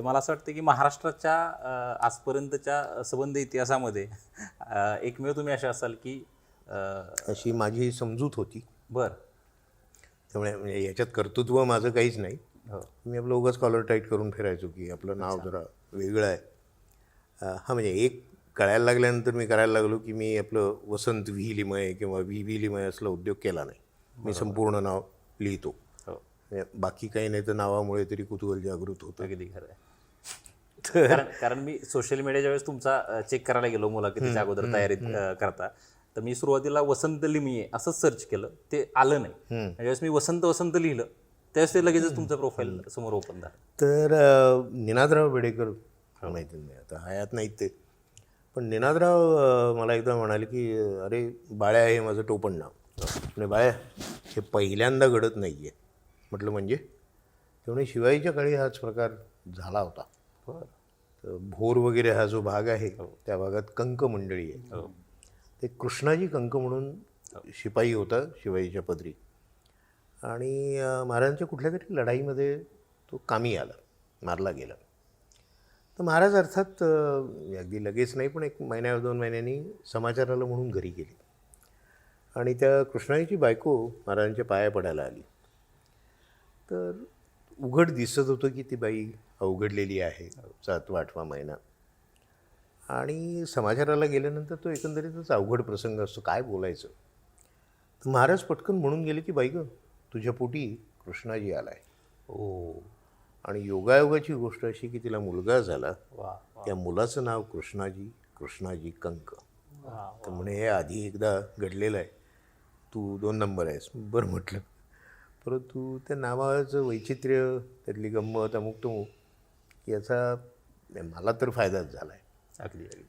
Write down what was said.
मला असं वाटतं की महाराष्ट्राच्या आजपर्यंतच्या संबंध इतिहासामध्ये एकमेव तुम्ही असे असाल की अशी माझी समजूत होती. बर. त्यामुळे म्हणजे याच्यात कर्तृत्व माझं काहीच नाही. हो. मी आपलं उगाच कॉलर टाईट करून फिरायचो की आपलं नाव जरा वेगळं आहे. हा म्हणजे एक कळायला लागल्यानंतर मी करायला लागलो की मी आपलं वसंत विहिलीमय किंवा व्ही विहिलीमय असला उद्योग केला नाही. मी संपूर्ण नाव लिहितो. बाकी काही नाही तर नावामुळे तरी कुतूहल जागृत होतं. अगदी खरं आहे. कारण कारण मी सोशल मीडियाच्या वेळेस तुमचा चेक करायला गेलो मुलाखतीच्या अगोदर तयारीत करता तर मी सुरुवातीला वसंत लिमिये असंच सर्च केलं ते आलं नाही. ज्यावेळेस मी वसंत वसंत लिहिलं त्यावेळेस ते लगेचच तुमचं प्रोफाईल समोर ओपन झालं. तर निनादराव बेडेकर माहिती नाही आता हयात नाहीत ते. पण निनादराव मला एकदा म्हणाले की अरे बाळ्या हे माझं टोपण नाव. म्हणजे बाळ्या हे पहिल्यांदा घडत नाही आहे म्हटलं म्हणजे? त्यामुळे शिवाजीच्या काळी हाच प्रकार झाला होता. तर भोर वगैरे हा जो भाग आहे त्या भागात कंक मंडळी आहे हो. ते कृष्णाजी कंक म्हणून शिपाई होता शिवाजीच्या पदरी. आणि महाराजांच्या कुठल्या तरी लढाईमध्ये तो कामी आला मारला गेला. तर महाराज अर्थात अगदी लगेच नाही पण एक महिन्या दोन महिन्यांनी समाचाराला म्हणून घरी गेले. आणि त्या कृष्णाजीची बायको महाराजांच्या पाया पडायला आली. तर उघड दिसत होतं की ती बाई अवघडलेली आहे सातवा आठवा महिना. आणि समाचाराला गेल्यानंतर तो एकंदरीतच अवघड प्रसंग असतो. काय बोलायचं? तर महाराज पटकन म्हणून गेले की बाई गं तुझ्या पोटी कृष्णाजी आलाय. ओ आणि योगायोगाची गोष्ट अशी की तिला मुलगा झाला. त्या मुलाचं नाव कृष्णाजी कृष्णाजी कंक. तर म्हणे हे आधी एकदा घडलेलं आहे. तू दोन नंबर आहेस. बरं म्हटलं. परंतु त्या नावाचं वैचित्र्य त्यातली गंमत अमुक तमुक याचा मला तर फायदाच झाला आहे अगदी अगदी.